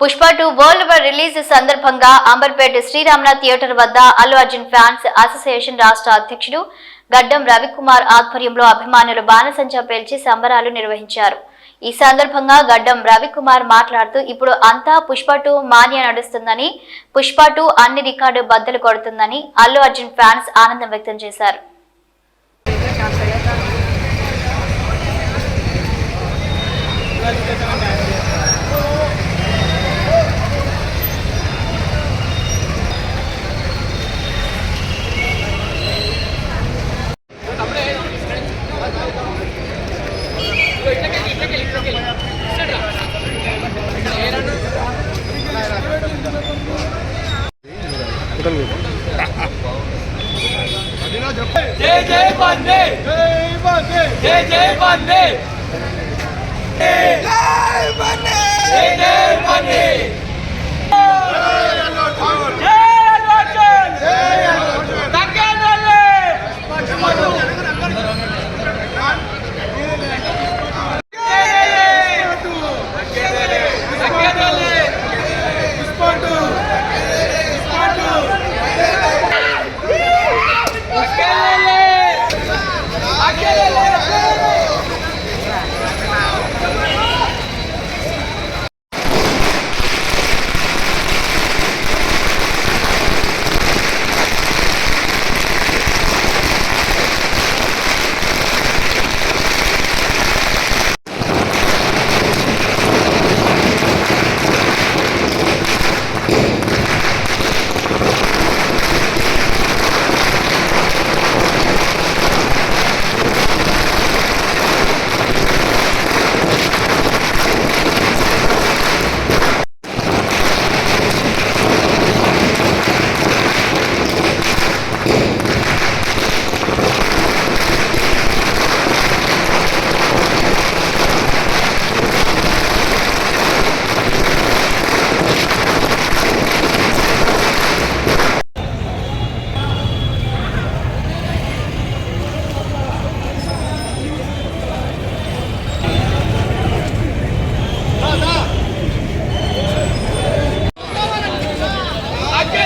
Pushpa two world wide release సందర్భంగా Amberpet శ్రీరామ్నాథ్ theatre వద్ద Allu Arjun fans association రాష్ట్ర అధ్యక్షుడు గడ్డం రవికుమార్ ఆధ్వర్యంలో అభిమానులు బాణసంచా పేల్చి సంబరాలు నిర్వహించారు. ఈ సందర్భంగా గడ్డం రవికుమార్ మాట్లాడుతూ ఇప్పుడు అంతా పుష్ప టూ మాన్య నడుస్తుందని పుష్ప టూ అన్ని రికార్డు బద్దలు కొడుతుందని అల్లు అర్జున్ ఫ్యాన్స్ ఆనందం వ్యక్తం చేశారు. జై జై బందే జై బందే జై జై బందే జై బందే జై జై బందే జై అర్జున్ జై అర్జున్ తగ్గదలే తగ్గదలే పుష్పటు పుష్పటు అక్కలే అక్కలే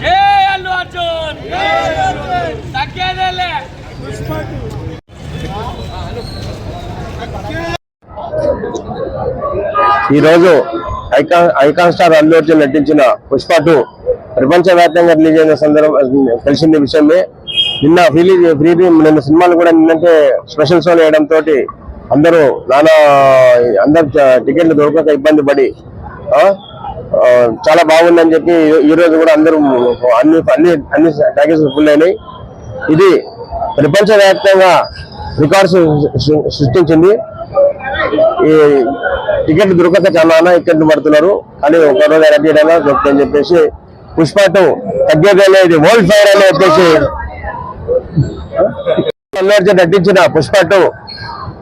జై అల్లు అర్జున్ జై అర్జున్ తగ్గేదేలే ఈరోజు icon icon star Allu Arjun నటించిన పుష్ప టూ ప్రపంచవ్యాప్తంగా రిలీజ్ అయిన సందర్భం తెలిసిన విషయమే. నిన్న రిలీజ్ ఫ్రీ నిన్న సినిమాలు కూడా నిన్నంటే స్పెషల్ షోలు వేయడంతో అందరూ నానా అందరు టికెట్లు దొరకక ఇబ్బంది పడి చాలా బాగుందని చెప్పి ఈ- రోజు కూడా అందరూ అన్ని అన్ని అన్ని ప్యాకేజీలు ఫుల్ అయినాయి. ఇది ప్రపంచవ్యాప్తంగా రికార్డ్స్ సృష్టించింది. ఈ టికెట్ దొరకక చాలా ఇక్కట్లు పడుతున్నారు. కానీ ఒక రోజు రెడీ దొరుకుతుందని చెప్పేసి పుష్ప టూ ఇది వరల్డ్ ఫైర్ అని చెప్పేసి అల్లు నటించిన పుష్పటం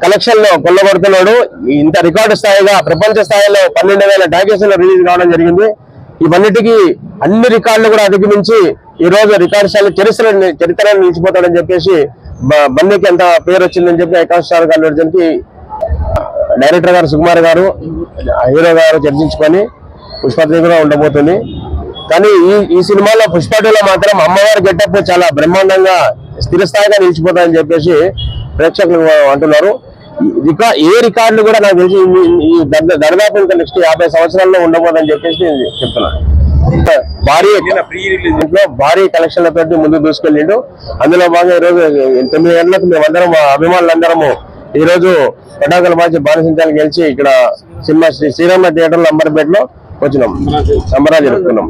కలెక్షన్లో కొల్లబడుతున్నాడు ఇంత రికార్డు స్థాయిగా ప్రపంచ స్థాయిలో పన్నెండు వేల టాకీస్లో రిలీజ్ కావడం జరిగింది. ఇవన్నిటికీ అన్ని రికార్డులు కూడా అధిగమించి ఈ రోజు రికార్డు స్థాయిలో చరిత్ర చరిత్రను నిలిచిపోతాడని చెప్పేసి బ- బన్నీకి ఎంత పేరు వచ్చిందని చెప్పి ఐకాన్ స్టార్ డైరెక్టర్ గారు సుకుమార్ గారు హీరో గారు చర్చించుకొని పుష్పత్రి కూడా ఉండబోతుంది. కానీ ఈ ఈ సినిమాలో పుష్పటిలో మాత్రం అమ్మవారి గెటప్ చాలా బ్రహ్మాండంగా స్థిరస్థాయిగా నిలిచిపోతాయని చెప్పేసి ప్రేక్షకులు అంటున్నారు. రికా ఏ రికార్డులు కూడా నాకు తెలిసి ఈ- ఈ ఇంకా నెక్స్ట్ యాభై సంవత్సరాల్లో ఉండబోదని చెప్పేసి నేను చెప్తున్నాను భారీ భారీ కలెక్షన్లతో ముందు దూసుకెళ్ళిండు. అందులో భాగంగా ఈ రోజు తొమ్మిది గంటలకు మేమందరం అభిమానులందరము ఈ రోజు పటాకుల బాధ్య బాణసించాలు గెలిచి ఇక్కడ సినిమా శ్రీ శ్రీరామ థియేటర్లో అంబర్పేటలో వచ్చినాం. సంబరాలు జరుపుకున్నాం.